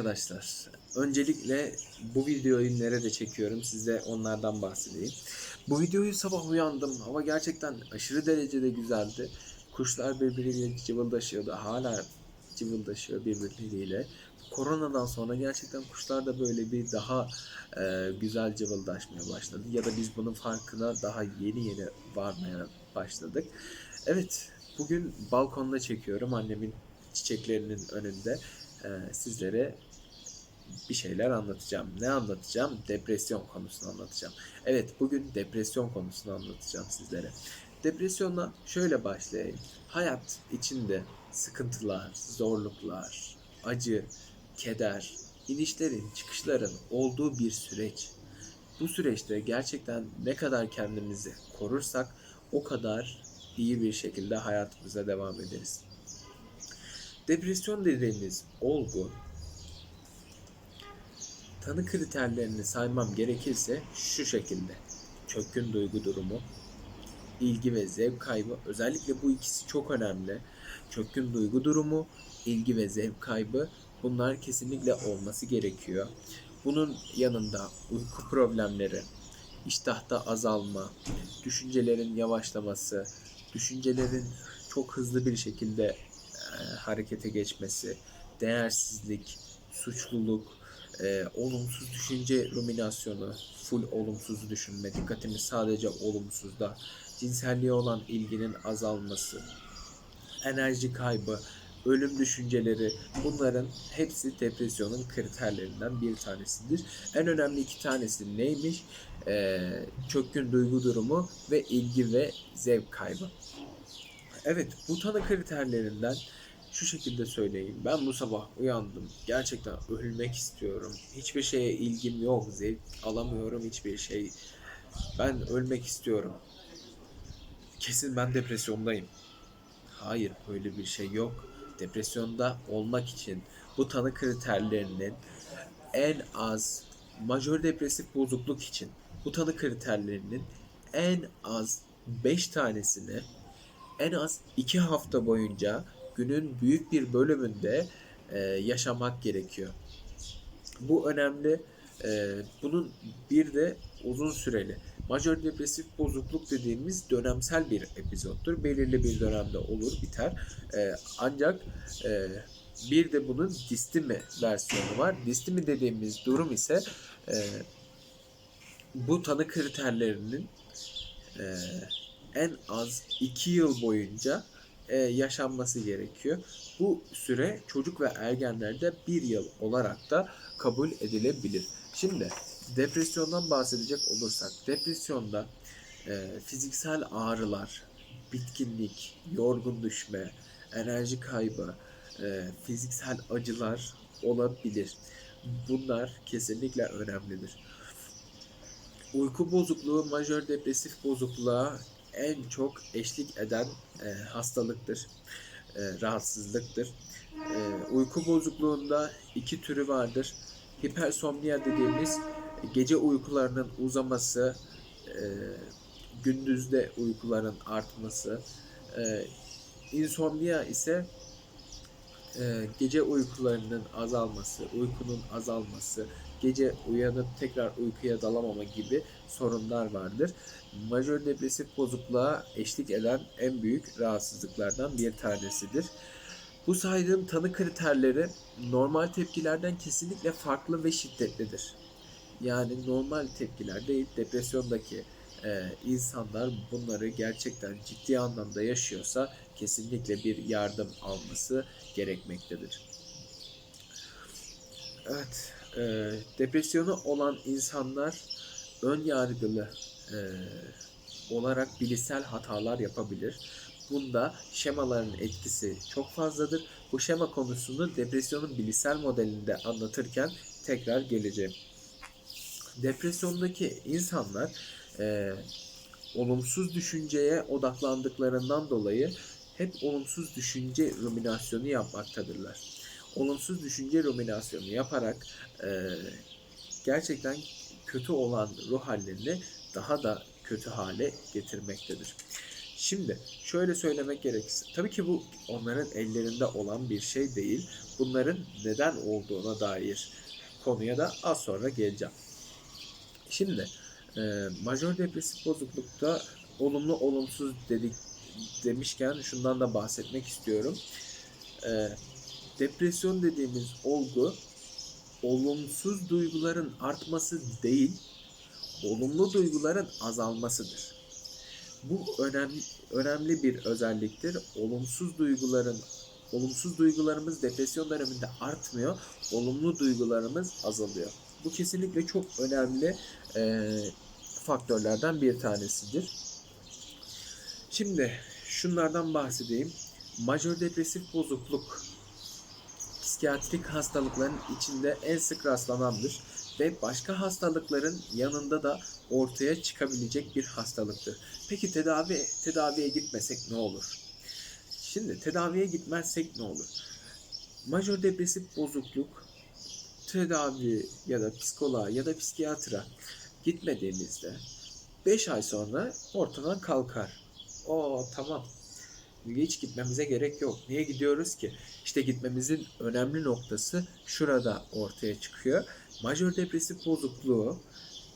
Arkadaşlar. Öncelikle bu videoyu nerede çekiyorum size onlardan bahsedeyim. Bu videoyu sabah uyandım. Hava gerçekten aşırı derecede güzeldi. Kuşlar birbiriyle cıvıldaşıyordu. Hala cıvıldaşıyor birbirleriyle. Koronadan sonra gerçekten kuşlar da böyle bir daha e, güzel cıvıldaşmaya başladı. Ya da biz bunun farkına daha yeni yeni varmaya başladık. Evet, bugün balkonda çekiyorum annemin çiçeklerinin önünde e, sizlere bir şeyler anlatacağım. Ne anlatacağım? Depresyon konusunu anlatacağım. Evet, bugün depresyon konusunu anlatacağım sizlere. Depresyonla şöyle başlayayım. Hayat içinde sıkıntılar, zorluklar, acı, keder, inişlerin, çıkışların olduğu bir süreç. Bu süreçte gerçekten ne kadar kendimizi korursak o kadar iyi bir şekilde hayatımıza devam ederiz. Depresyon dediğimiz olgu tanı kriterlerini saymam gerekirse şu şekilde. Çökkün duygu durumu, ilgi ve zevk kaybı. Özellikle bu ikisi çok önemli. Çökkün duygu durumu, ilgi ve zevk kaybı bunlar kesinlikle olması gerekiyor. Bunun yanında uyku problemleri, iştahta azalma, düşüncelerin yavaşlaması, düşüncelerin çok hızlı bir şekilde e, harekete geçmesi, değersizlik, suçluluk, e, olumsuz düşünce ruminasyonu, full olumsuz düşünme, dikkatimiz sadece olumsuzda, cinselliğe olan ilginin azalması, enerji kaybı, ölüm düşünceleri bunların hepsi depresyonun kriterlerinden bir tanesidir. En önemli iki tanesi neymiş? Ee, çökkün duygu durumu ve ilgi ve zevk kaybı. Evet bu tanı kriterlerinden şu şekilde söyleyeyim. Ben bu sabah uyandım. Gerçekten ölmek istiyorum. Hiçbir şeye ilgim yok. Zevk alamıyorum hiçbir şey. Ben ölmek istiyorum. Kesin ben depresyondayım. Hayır böyle bir şey yok. Depresyonda olmak için bu tanı kriterlerinin en az majör depresif bozukluk için bu tanı kriterlerinin en az 5 tanesini en az 2 hafta boyunca günün büyük bir bölümünde e, yaşamak gerekiyor. Bu önemli. E, bunun bir de uzun süreli. Majör depresif bozukluk dediğimiz dönemsel bir epizottur. Belirli bir dönemde olur biter. E, ancak e, bir de bunun distimi versiyonu var. Distimi dediğimiz durum ise e, bu tanı kriterlerinin e, en az 2 yıl boyunca e, yaşanması gerekiyor. Bu süre çocuk ve ergenlerde 1 yıl olarak da kabul edilebilir. Şimdi depresyondan bahsedecek olursak depresyonda e, fiziksel ağrılar, bitkinlik, yorgun düşme, enerji kaybı, e, fiziksel acılar olabilir. Bunlar kesinlikle önemlidir. Uyku bozukluğu majör depresif bozukluğa en çok eşlik eden e, hastalıktır, e, rahatsızlıktır. E, uyku bozukluğunda iki türü vardır. Hipersomnia dediğimiz gece uykularının uzaması, e, gündüzde uykuların artması. E, insomnia ise e, gece uykularının azalması, uykunun azalması, gece uyanıp tekrar uykuya dalamama gibi sorunlar vardır. Majör depresif bozukluğa eşlik eden en büyük rahatsızlıklardan bir tanesidir. Bu saydığım tanı kriterleri normal tepkilerden kesinlikle farklı ve şiddetlidir. Yani normal tepkiler değil, depresyondaki e, insanlar bunları gerçekten ciddi anlamda yaşıyorsa kesinlikle bir yardım alması gerekmektedir. Evet, e, depresyonu olan insanlar ön yargılı e, olarak bilişsel hatalar yapabilir. Bunda şemaların etkisi çok fazladır. Bu şema konusunu depresyonun bilişsel modelinde anlatırken tekrar geleceğim. Depresyondaki insanlar e, olumsuz düşünceye odaklandıklarından dolayı hep olumsuz düşünce ruminasyonu yapmaktadırlar. Olumsuz düşünce ruminasyonu yaparak e, gerçekten kötü olan ruh hallerini daha da kötü hale getirmektedir. Şimdi şöyle söylemek gerekirse tabii ki bu onların ellerinde olan bir şey değil. Bunların neden olduğuna dair konuya da az sonra geleceğim. Şimdi e, majör depresif bozuklukta olumlu olumsuz dedik demişken şundan da bahsetmek istiyorum. E, depresyon dediğimiz olgu olumsuz duyguların artması değil, olumlu duyguların azalmasıdır. Bu önemli önemli bir özelliktir. Olumsuz duyguların olumsuz duygularımız depresyon döneminde artmıyor, olumlu duygularımız azalıyor. Bu kesinlikle çok önemli e, faktörlerden bir tanesidir. Şimdi şunlardan bahsedeyim. Majör depresif bozukluk psikiyatrik hastalıkların içinde en sık rastlanandır ve başka hastalıkların yanında da ortaya çıkabilecek bir hastalıktır. Peki tedavi tedaviye gitmesek ne olur? Şimdi tedaviye gitmezsek ne olur? Majör depresif bozukluk tedavi ya da psikoloğa ya da psikiyatra gitmediğimizde 5 ay sonra ortadan kalkar. O tamam. Hiç gitmemize gerek yok. Niye gidiyoruz ki? İşte gitmemizin önemli noktası şurada ortaya çıkıyor. Majör depresif bozukluğu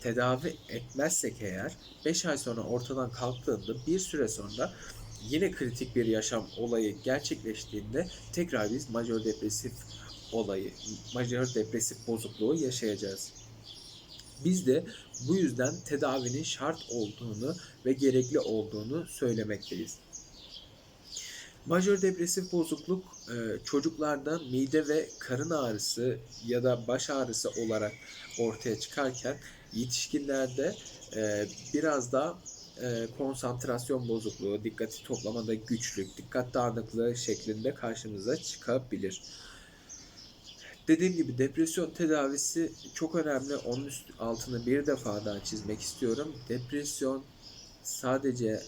tedavi etmezsek eğer 5 ay sonra ortadan kalktığında bir süre sonra yine kritik bir yaşam olayı gerçekleştiğinde tekrar biz majör depresif olayı, majör depresif bozukluğu yaşayacağız. Biz de bu yüzden tedavinin şart olduğunu ve gerekli olduğunu söylemekteyiz. Majör depresif bozukluk e, çocuklarda mide ve karın ağrısı ya da baş ağrısı olarak ortaya çıkarken yetişkinlerde e, biraz da e, konsantrasyon bozukluğu, dikkati toplamada güçlük, dikkat dağınıklığı şeklinde karşımıza çıkabilir. Dediğim gibi depresyon tedavisi çok önemli. Onun üst, altını bir defa daha çizmek istiyorum. Depresyon sadece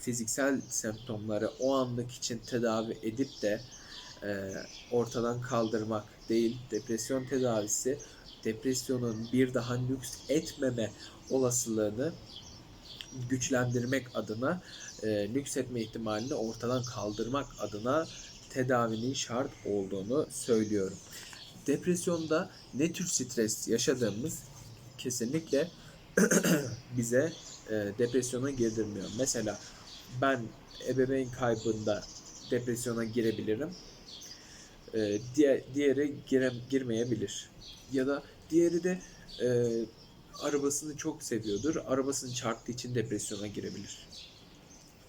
fiziksel semptomları o anlık için tedavi edip de e, ortadan kaldırmak değil. Depresyon tedavisi depresyonun bir daha nüks etmeme olasılığını güçlendirmek adına e, nüks etme ihtimalini ortadan kaldırmak adına tedavinin şart olduğunu söylüyorum. Depresyonda ne tür stres yaşadığımız kesinlikle bize e, depresyona girdirmiyor. Mesela ben ebeveyn kaybında depresyona girebilirim. E, diğer, diğeri gire, girmeyebilir. Ya da diğeri de e, arabasını çok seviyordur. Arabasını çarptığı için depresyona girebilir.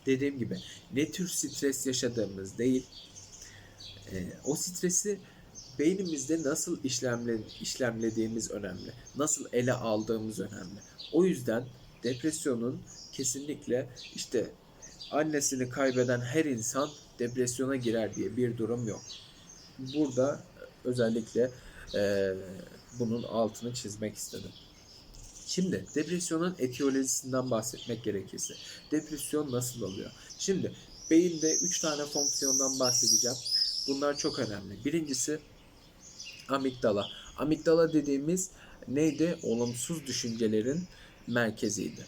Dediğim gibi ne tür stres yaşadığımız değil, e, o stresi beynimizde nasıl işlemle, işlemlediğimiz önemli. Nasıl ele aldığımız önemli. O yüzden depresyonun kesinlikle işte annesini kaybeden her insan depresyona girer diye bir durum yok. Burada özellikle e, bunun altını çizmek istedim. Şimdi depresyonun etiyolojisinden bahsetmek gerekirse. Depresyon nasıl oluyor? Şimdi beyinde 3 tane fonksiyondan bahsedeceğim. Bunlar çok önemli. Birincisi amigdala. Amigdala dediğimiz neydi? Olumsuz düşüncelerin merkeziydi.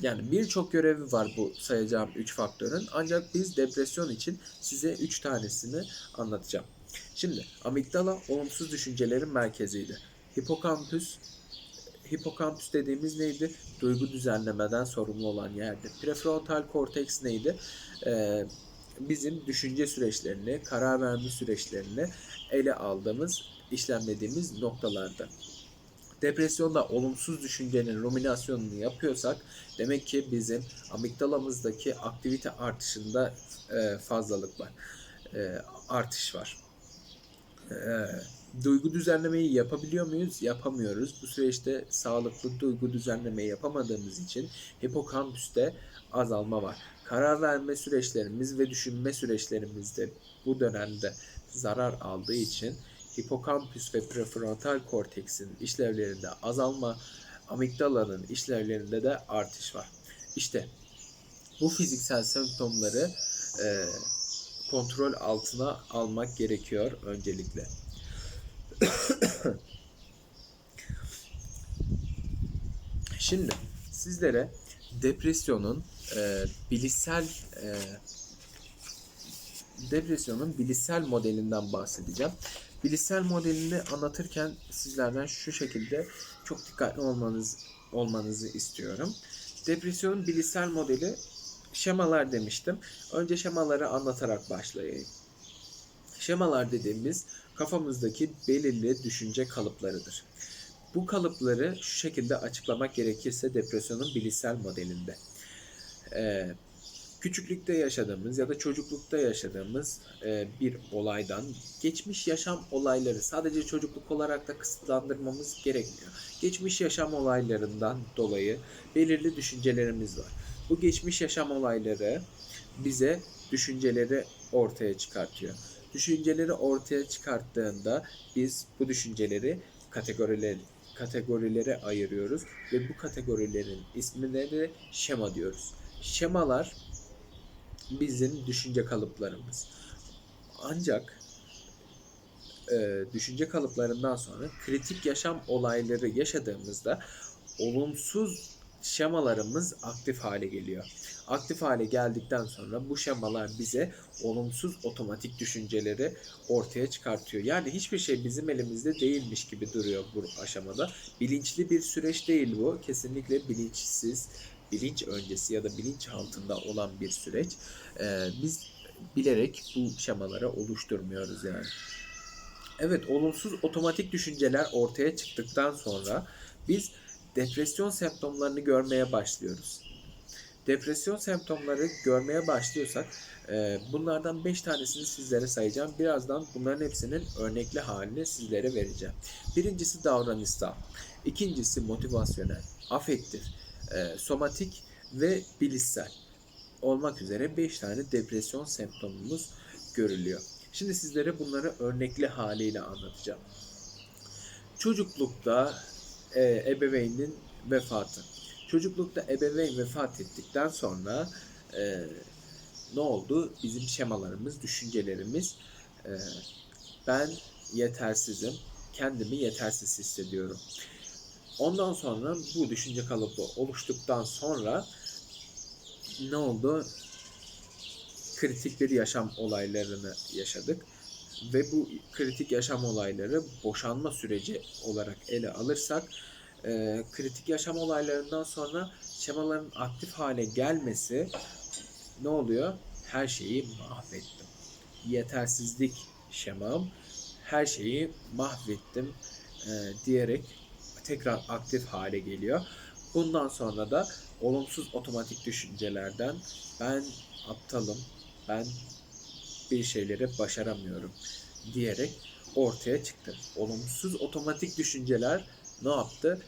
Yani birçok görevi var bu sayacağım 3 faktörün. Ancak biz depresyon için size 3 tanesini anlatacağım. Şimdi amigdala olumsuz düşüncelerin merkeziydi. Hipokampüs hipokampüs dediğimiz neydi? Duygu düzenlemeden sorumlu olan yerdi. Prefrontal korteks neydi? Ee, bizim düşünce süreçlerini, karar verme süreçlerini ele aldığımız, işlemlediğimiz noktalarda. Depresyonda olumsuz düşüncenin ruminasyonunu yapıyorsak demek ki bizim amigdalamızdaki aktivite artışında e, fazlalık var. E, artış var. E, duygu düzenlemeyi yapabiliyor muyuz? Yapamıyoruz. Bu süreçte sağlıklı duygu düzenlemeyi yapamadığımız için hipokampüste azalma var. Karar verme süreçlerimiz ve düşünme süreçlerimizde bu dönemde zarar aldığı için hipokampüs ve prefrontal korteksin işlevlerinde azalma, amigdalanın işlevlerinde de artış var. İşte bu fiziksel semptomları e, kontrol altına almak gerekiyor öncelikle. Şimdi sizlere depresyonun e, bilişsel e, depresyonun bilişsel modelinden bahsedeceğim. Bilişsel modelini anlatırken sizlerden şu şekilde çok dikkatli olmanız olmanızı istiyorum. Depresyonun bilişsel modeli şemalar demiştim. Önce şemaları anlatarak başlayayım. Şemalar dediğimiz kafamızdaki belirli düşünce kalıplarıdır. Bu kalıpları şu şekilde açıklamak gerekirse depresyonun bilişsel modelinde. Ee, küçüklükte yaşadığımız ya da çocuklukta yaşadığımız e, bir olaydan geçmiş yaşam olayları sadece çocukluk olarak da kısıtlandırmamız gerekmiyor. Geçmiş yaşam olaylarından dolayı belirli düşüncelerimiz var. Bu geçmiş yaşam olayları bize düşünceleri ortaya çıkartıyor. Düşünceleri ortaya çıkarttığında biz bu düşünceleri kategoriler kategorilere ayırıyoruz ve bu kategorilerin ismine de şema diyoruz. Şemalar bizim düşünce kalıplarımız. Ancak e, düşünce kalıplarından sonra kritik yaşam olayları yaşadığımızda olumsuz şemalarımız aktif hale geliyor. Aktif hale geldikten sonra bu şemalar bize olumsuz otomatik düşünceleri ortaya çıkartıyor. Yani hiçbir şey bizim elimizde değilmiş gibi duruyor bu aşamada. Bilinçli bir süreç değil bu. Kesinlikle bilinçsiz, bilinç öncesi ya da bilinç altında olan bir süreç. Ee, biz bilerek bu şemaları oluşturmuyoruz yani. Evet, olumsuz otomatik düşünceler ortaya çıktıktan sonra biz depresyon semptomlarını görmeye başlıyoruz. Depresyon semptomları görmeye başlıyorsak e, bunlardan 5 tanesini sizlere sayacağım. Birazdan bunların hepsinin örnekli halini sizlere vereceğim. Birincisi davranışsal, ikincisi motivasyonel, afektif, e, somatik ve bilişsel olmak üzere 5 tane depresyon semptomumuz görülüyor. Şimdi sizlere bunları örnekli haliyle anlatacağım. Çocuklukta e, ebeveynin vefatı. Çocuklukta ebeveyn vefat ettikten sonra e, ne oldu? Bizim şemalarımız, düşüncelerimiz e, ben yetersizim, kendimi yetersiz hissediyorum. Ondan sonra bu düşünce kalıbı oluştuktan sonra ne oldu? Kritik bir yaşam olaylarını yaşadık ve bu kritik yaşam olayları boşanma süreci olarak ele alırsak e, kritik yaşam olaylarından sonra şemaların aktif hale gelmesi ne oluyor? Her şeyi mahvettim. Yetersizlik şemam her şeyi mahvettim e, diyerek tekrar aktif hale geliyor. Bundan sonra da olumsuz otomatik düşüncelerden ben aptalım, ben bir şeyleri başaramıyorum diyerek ortaya çıktı. Olumsuz otomatik düşünceler ne yaptı?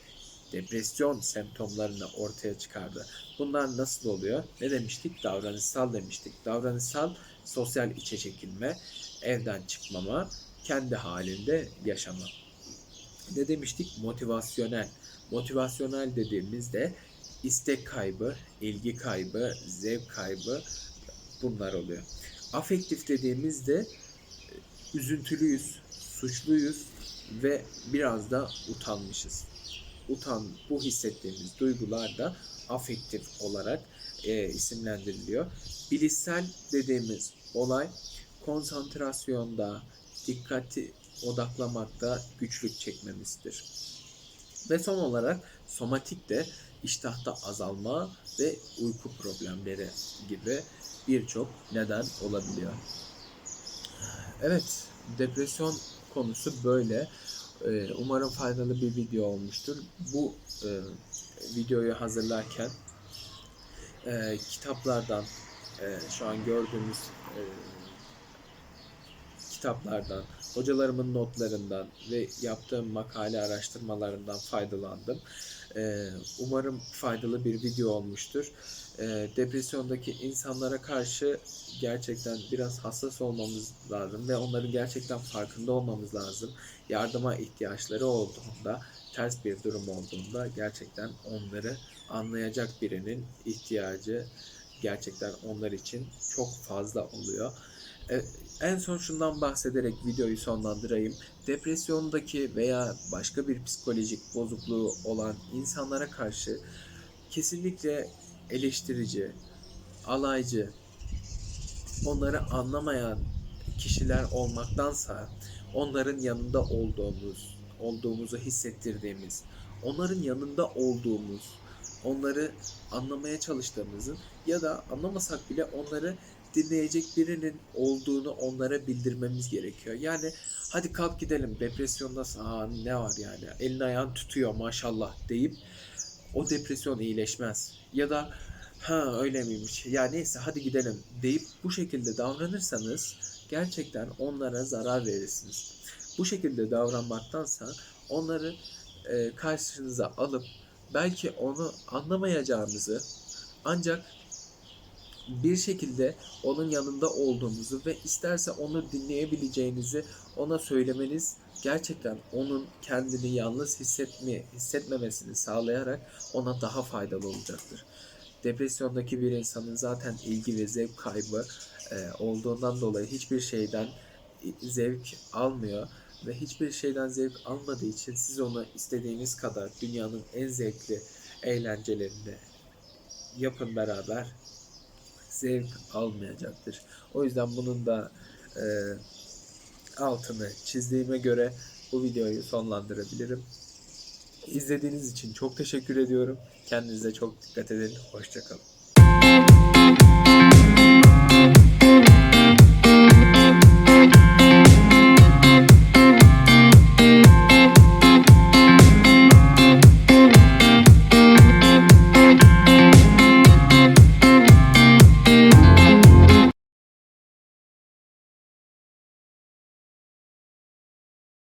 Depresyon semptomlarını ortaya çıkardı. Bunlar nasıl oluyor? Ne demiştik? Davranışsal demiştik. Davranışsal sosyal içe çekilme, evden çıkmama, kendi halinde yaşama. Ne demiştik? Motivasyonel. Motivasyonel dediğimizde istek kaybı, ilgi kaybı, zevk kaybı bunlar oluyor. Afektif dediğimizde üzüntülüyüz, suçluyuz ve biraz da utanmışız. Utan, bu hissettiğimiz duygular da afektif olarak e, isimlendiriliyor. Bilişsel dediğimiz olay konsantrasyonda, dikkati odaklamakta güçlük çekmemizdir. Ve son olarak somatik de iştahta azalma ve uyku problemleri gibi birçok neden olabiliyor. Evet, depresyon konusu böyle. Ee, Umarım faydalı bir video olmuştur. Bu e, videoyu hazırlarken e, kitaplardan, e, şu an gördüğümüz kitaplardan, hocalarımın notlarından ve yaptığım makale araştırmalarından faydalandım. Ee, umarım faydalı bir video olmuştur. Ee, depresyondaki insanlara karşı gerçekten biraz hassas olmamız lazım ve onların gerçekten farkında olmamız lazım. Yardıma ihtiyaçları olduğunda, ters bir durum olduğunda gerçekten onları anlayacak birinin ihtiyacı gerçekten onlar için çok fazla oluyor. E, en son şundan bahsederek videoyu sonlandırayım. Depresyondaki veya başka bir psikolojik bozukluğu olan insanlara karşı kesinlikle eleştirici, alaycı, onları anlamayan kişiler olmaktansa onların yanında olduğumuz, olduğumuzu hissettirdiğimiz, onların yanında olduğumuz, onları anlamaya çalıştığımızın ya da anlamasak bile onları dinleyecek birinin olduğunu onlara bildirmemiz gerekiyor. Yani hadi kalk gidelim depresyondasın aa ne var yani elin ayağın tutuyor maşallah deyip o depresyon iyileşmez. Ya da ha öyle miymiş ya neyse hadi gidelim deyip bu şekilde davranırsanız gerçekten onlara zarar verirsiniz. Bu şekilde davranmaktansa onları e, karşınıza alıp belki onu anlamayacağınızı ancak bir şekilde onun yanında olduğunuzu ve isterse onu dinleyebileceğinizi ona söylemeniz gerçekten onun kendini yalnız hissetme, hissetmemesini sağlayarak ona daha faydalı olacaktır. Depresyondaki bir insanın zaten ilgi ve zevk kaybı e, olduğundan dolayı hiçbir şeyden zevk almıyor ve hiçbir şeyden zevk almadığı için siz onu istediğiniz kadar dünyanın en zevkli eğlencelerini yapın beraber zevk almayacaktır. O yüzden bunun da e, altını çizdiğime göre bu videoyu sonlandırabilirim. İzlediğiniz için çok teşekkür ediyorum. Kendinize çok dikkat edin. Hoşçakalın.